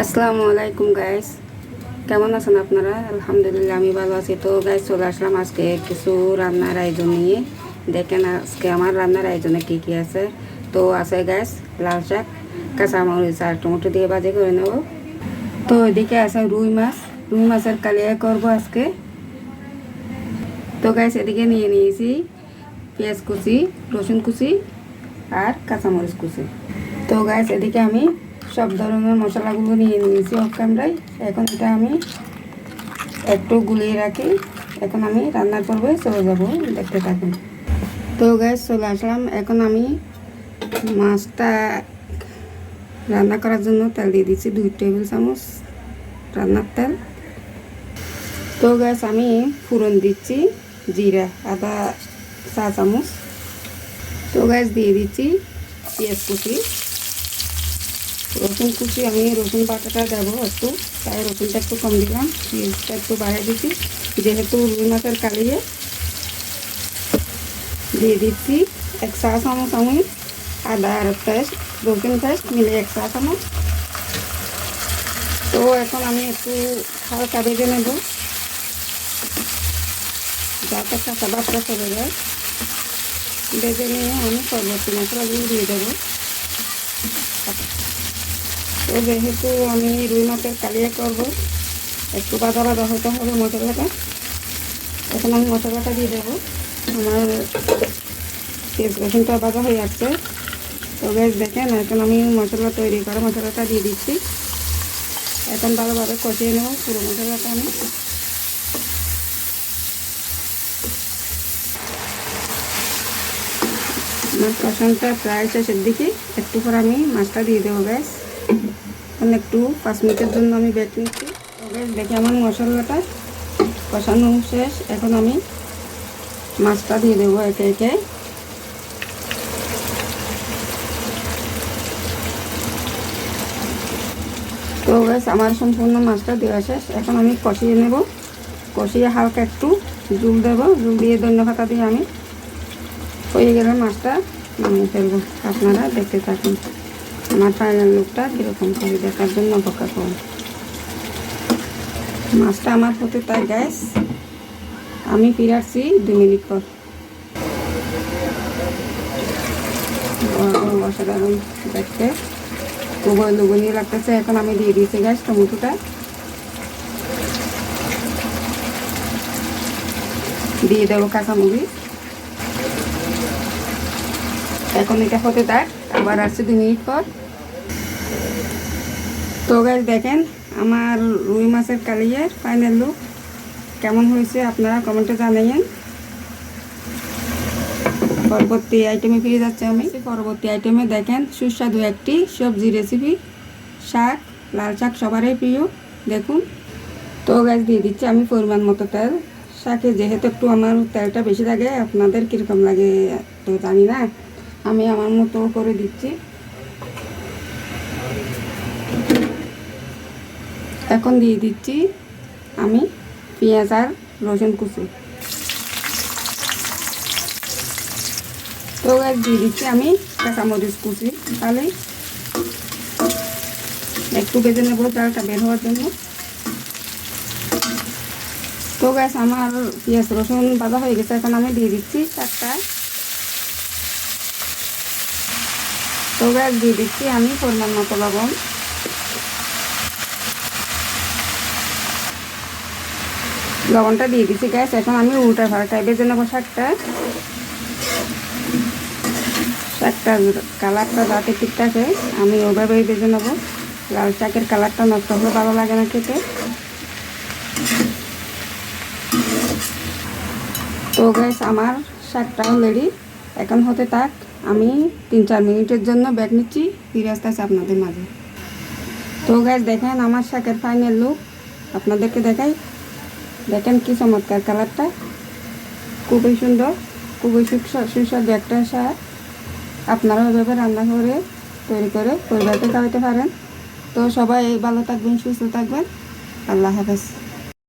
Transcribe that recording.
আসসালামু আলাইকুম গাইস কেমন আছেন আপনারা? আলহামদুলিল্লাহ, আমি ভালো আছি। তো গাইস চলে আসলাম আজকে কিছু রান্নার আয়োজন নিয়ে। দেখেন আজকে আমার রান্নার আয়োজনে কী কী আছে। তো, আছে গ্যাস লাল শাক, কাঁচামরিচ আর টমেটো দিয়ে বাজে করে নেব। তো, এদিকে আছে রুই মাছ। রুই মাছের কালিয়া করব আজকে। তো গাইস এদিকে নিয়ে নিয়েছি পেঁয়াজ কুচি, রসুন কুচি আর কাঁচামরিচ কুচি। তো গাইস এদিকে আমি সব ধরনের মশলাগুলো নিয়ে নিয়েছি অফ ক্যামেরায়। এখন এটা আমি একটু গুলিয়ে রাখি। এখন আমি রান্নার পর্বে চলে যাব, দেখতে থাকুন। তো গ্যাস চলে আসলাম। এখন আমি মাছটা রান্না করার জন্য তেল দিয়ে দিচ্ছি, দুই টেবিল চামচ রান্নার তেল। তো গ্যাস আমি ফুরন দিচ্ছি, জিরা, আদা, চা চামচ। তো গ্যাস দিয়ে দিচ্ছি পেঁয়াজ কুচি রসুন কুচি, আমি রসুন বাটাটা দেবো একটু। তাই রসুনটা একটু কম দিলাম, পেঁয়াজটা একটু বাড়িয়ে দিচ্ছি। যেহেতু রুই মাছের কালিয়ে দিয়ে দিচ্ছি এক চা চামচ আমি আদা আর পেস্ট রসুন পেস্ট মিলে এক চা চামচ। তো এখন আমি একটু হালকা ভেজে নেব, যাতে কাঁচা বাচ্চা চলে যায়। ভেজে নিয়ে আমি পরবর্তী মশলাগুলো দিয়ে দেবো। তো যেহেতু আমি রুই মাছের কালিয়া করব, একটু বাদা বাদা হতে হবে মশলাটা এখন আমি মশলাটা দিয়ে দেবো। আমার পেঁয়াজ রসুনটা বাজা হয়ে যাচ্ছে তো বেশ দেখেন, এখন আমি মশলা তৈরি করে মশলাটা দিয়ে দিচ্ছি। এখন ভালোভাবে কষিয়ে নেব পুরো মশলাটা আমি। আমার কষানটা প্রায় শেষের দিকে। একটু পর আমি মাছটা দিয়ে দেবো গ্যাস একটু পাঁচ মিনিটের জন্য আমি বেট নিচ্ছি। দেখে আমার মশলাটা কষানো শেষ। এখন আমি মাছটা দিয়ে দেবো একে একে। তো গ্যাস আমার সম্পূর্ণ মাছটা দেওয়া শেষ। এখন আমি কষিয়ে নেব। কষিয়ে হালকা একটু জুল দেবো। জুল দিয়ে ধন্য পাতা দিয়ে আমি হয়ে গেলে মাছটা নামিয়ে ফেলব। আপনারা দেখতে থাকুন। আমার ফাইনাল লুকটা কীরকম করে দেখার জন্য অপেক্ষা করুন মাছটা আমার হতে তাই গ্যাস আমি ফিরে আসছি দু মিনিট পর। অসাধারণ, দেখতে। খুবই লুগুনিয়ে লাগতেছে, এখন আমি দিয়ে দিয়েছি গ্যাস টমেটোটা। দিয়ে দেবো কাঁচামরিচ। এখন এটা হতে থাক, আবার আসছে দু মিনিট পর। তো গাছ দেখেন আমার রুই মাছের কালিয়ার ফাইনাল লুক কেমন হয়েছে আপনারা কমেন্টে জানাইয়েন। পরবর্তী আইটেমে ফিরে যাচ্ছে আমি। পরবর্তী আইটেমে দেখেন সুস্বাদু একটি সবজি রেসিপি শাক, লাল শাক সবারই প্রিয়, দেখুন। তো গাছ দিয়ে দিচ্ছি আমি পরিমাণ মতো তেল। শাকে যেহেতু একটু আমার তেলটা বেশি লাগে, আপনাদের কীরকম লাগে তো জানি না। আমি আমার মতো করে দিচ্ছি। এখন দিয়ে দিচ্ছি আমি পেঁয়াজ আর রসুন কুচি। তো গাছ দিয়ে দিচ্ছি আমি কাঁচামরিচ কুচি। তাহলে একটু বেজে নেব, চালটা বের হওয়ার জন্য। তো গ্যাস আমার পেঁয়াজ, রসুন বাজা হয়ে গেছে। এখন আমি দিয়ে দিচ্ছি চারটা। তো গ্যাস দিয়ে দিচ্ছি আমি পরিমাণ মতো লবণ। লবণটা দিয়ে দিচ্ছি গ্যাস এখন আমি উল্টা ভাড়াটায় বেজে নেব শাকটা শাকটার কালারটা যাতে ঠিক থাকে, আমি ওভাবেই বেজে নেব। লাল শাকের কালারটা নষ্ট হলে ভালো লাগে না খেতে। তো গ্যাস আমার শাকটা অলরেডি এখন হতে থাক। আমি তিন চার মিনিটের জন্য ব্যাগ নিচ্ছি, ফিরে আছে আপনাদের মাঝে। তো গ্যাস দেখেন আমার শাকের ফাইনাল লুক আপনাদেরকে দেখাই। দেখেন কি চমৎকার কালারটা। খুবই সুন্দর, খুবই সুস্বাদু একটা সার আপনারা ওইভাবে রান্না করে, তৈরি করে পরিবারকে খাওয়াতে পারেন। তো সবাই ভালো থাকবেন, সুস্থ থাকবেন। আল্লাহ হাফেজ।